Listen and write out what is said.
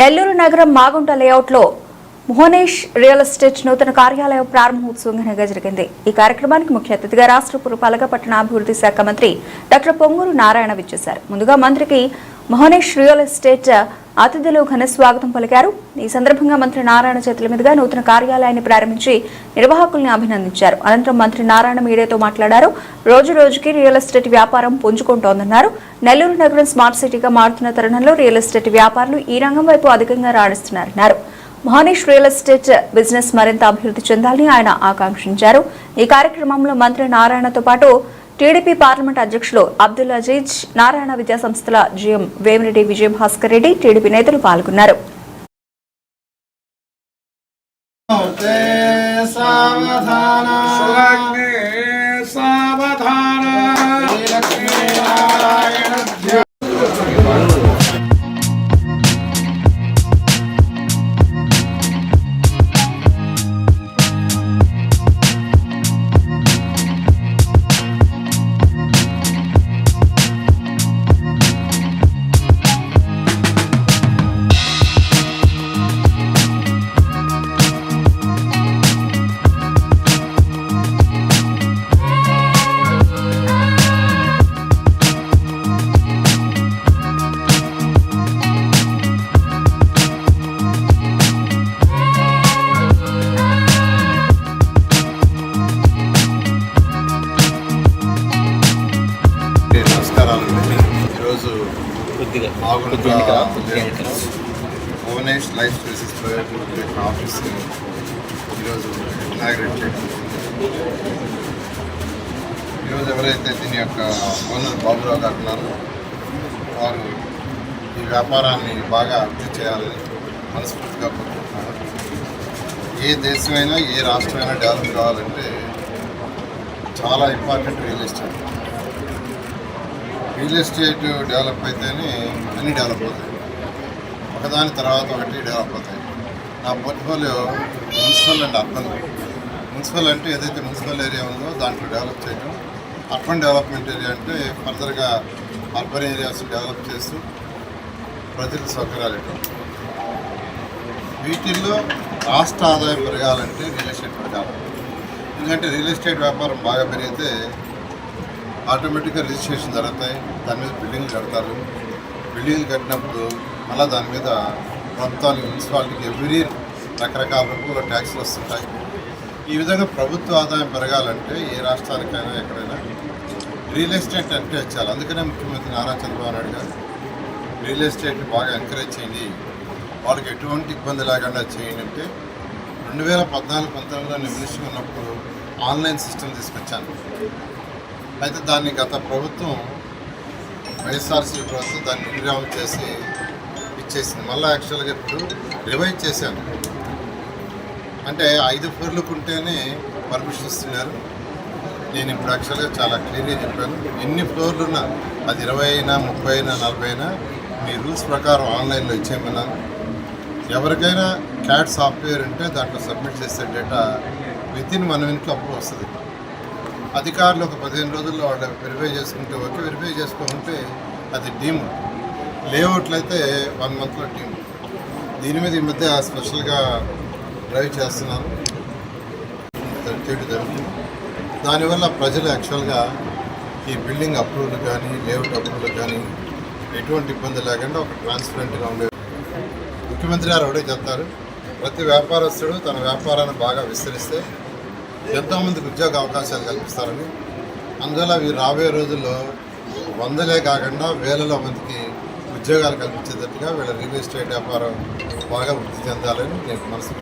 నెల్లూరు నగరం మాగుంట లేఅవుట్లో మోహనేష్ real estate నూతన కార్యాలయం ప్రారంభోత్సవం ఘనంగా జరిగింది. ఈ కార్యక్రమానికి ముఖ్య అతిథిగా రాష్ట్ర పురపాలక పట్టణాభివృద్ధి శాఖ మంత్రి డాక్టర్ పొంగూరు నారాయణ విచ్చేశారు. ముందుగా మంత్రికి మోహనేష్ రియల్ ఎస్టేట్ అతిథులు ఘన స్వాగతం పలికారు. ఈ సందర్భంగా మంత్రి నారాయణ చేతుల మీదుగా నూతన కార్యాలయాన్ని ప్రారంభించి నిర్వాహకుల్ని అభినందించారు. అనంతరం మంత్రి నారాయణ మీడియాతో మాట్లాడారు. రోజు రోజుకి రియల్ ఎస్టేట్ వ్యాపారం పుంజుకుంటోందన్నారు. నెల్లూరు నగరం స్మార్ట్ సిటీగా మారుతున్న తరుణంలో రియల్ ఎస్టేట్ వ్యాపారులు ఈ రంగం వైపు అధికంగా రాణిస్తున్నారన్నారు. మహానీష్ రియల్ ఎస్టేట్ బిజినెస్ మరింత అభివృద్ధి చెందాలని ఆయన ఆకాంక్షించారు. ఈ కార్యక్రమంలో మంత్రి నారాయణతో పాటు టీడీపీ పార్లమెంట్ అధ్యక్షులు అబ్దుల్ అజీజ్ నారాయణ విద్యా సంస్థల జీఎం వేమిరెడ్డి విజయభాస్కర్ రెడ్డి టీడీపీ నేతలు పాల్గొన్నారు. ते కొద్దిగా Bhuvanesh life services private limited యొక్క ఆఫీస్ ఈరోజు ఇనాగ్రేట్ చేయడం ఈరోజు ఎవరైతే దీని యొక్క ఓనర్ బాబురావు గారు ఉన్నారో వారు ఈ వ్యాపారాన్ని బాగా అభివృద్ధి చేయాలని మనస్ఫూర్తిగా కోరుకుంటున్నారు ఏ దేశమైనా ఏ రాష్ట్రమైనా డెవలప్ కావాలంటే చాలా important real estate. Real estate develop అయితేనే అన్నీ డెవలప్ అవుతాయి. ఒకదాని తర్వాత ఒకటి డెవలప్ అవుతాయి. నా portfolio municipal and urban. Municipal అంటే ఏదైతే మున్సిపల్ ఏరియా ఉందో దాంట్లో డెవలప్ చేయడం అర్బన్ డెవలప్మెంట్ ఏరియా అంటే ఫర్దర్గా అర్బన్ ఏరియాస్ డెవలప్ చేస్తూ ప్రజలకు సౌకర్యాలు ఇవ్వడం వీటిల్లో రాష్ట్ర ఆదాయం పెరగాలంటే రియల్ ఎస్టేట్ పెరగాలి. ఎందుకంటే రియల్ ఎస్టేట్ వ్యాపారం బాగా పెరిగితే ఆటోమేటిక్గా రిజిస్ట్రేషన్ జరుగుతాయి. దాని మీద బిల్డింగ్లు కడతారు. బిల్డింగ్లు కట్టినప్పుడు మళ్ళీ దాని మీద ప్రభుత్వానికి మున్సిపాలిటీకి ఎవ్రీ రకరకాల రూపంలో ట్యాక్స్లు వస్తుంటాయి. ఈ విధంగా ప్రభుత్వ ఆదాయం పెరగాలంటే ఏ రాష్ట్రానికైనా ఎక్కడైనా రియల్ ఎస్టేట్ అంటే వచ్చాలి అందుకనే ముఖ్యమంత్రి నారా చంద్రబాబు నాయుడు గారు రియల్ ఎస్టేట్ని బాగా ఎంకరేజ్ చేయండి. వాళ్ళకి ఎటువంటి ఇబ్బంది లేకుండా చేయండి అంటే రెండు వేల పద్నాలుగు పంతొమ్మిదిలో నేను మినిస్టర్ ఉన్నప్పుడు ఆన్లైన్ సిస్టమ్ తీసుకొచ్చాను. అయితే దాన్ని గత ప్రభుత్వం వైఎస్ఆర్సీ ప్రభుత్వం దాన్ని విగ్రహం చేసి ఇచ్చేసింది. మళ్ళీ యాక్చువల్గా ఇప్పుడు రివైజ్ చేశాను అంటే ఐదు ఫ్లోర్లకు ఉంటేనే పర్మిషన్ ఇస్తున్నారు. నేను ఇప్పుడు యాక్చువల్గా చాలా క్లియర్గా చెప్పాను. ఎన్ని ఫ్లోర్లు ఉన్నా అది ఇరవై అయినా ముప్పై అయినా నలభై అయినా మీ రూల్స్ ప్రకారం ఆన్లైన్లో ఇచ్చేయమన్నాను ఎవరికైనా క్యాట్ సాఫ్ట్వేర్ ఉంటే దాంట్లో సబ్మిట్ చేసే డేటా విత్ ఇన్ వన్ మినిట్లో అప్పుడు వస్తుంది. అధికారులు ఒక పదిహేను రోజుల్లో వాళ్ళు వెరిఫై చేసుకుంటే ఓకే వెరిఫై చేసుకుంటే అది డీమ్ లేఅవుట్లు అయితే వన్ మంత్లో డీమ్ దీని మీద ఈ మధ్య స్పెషల్గా డ్రైవ్ చేస్తున్నాను. చేయడం జరుగుతుంది. దానివల్ల ప్రజలు యాక్చువల్గా ఈ బిల్డింగ్ అప్రూవల్ కానీ లేఅవుట్ అప్రూవల్ కానీ ఎటువంటి ఇబ్బంది లేకుండా ఒక ట్రాన్స్పరెంట్గా ఉండే ముఖ్యమంత్రి గారు ఒకటే చెప్తారు ప్రతి వ్యాపారస్తుడు తన వ్యాపారాన్ని బాగా విస్తరిస్తే ఎంతోమందికి ఉద్యోగ అవకాశాలు కల్పిస్తారని. అందువల్ల వీరు రాబోయే రోజుల్లో వందలే కాకుండా వేలలో మందికి ఉద్యోగాలు కల్పించేటట్టుగా వీళ్ళ రియల్ ఎస్టేట్ వ్యాపారం బాగా వృద్ధి చెందాలని నేను మనసు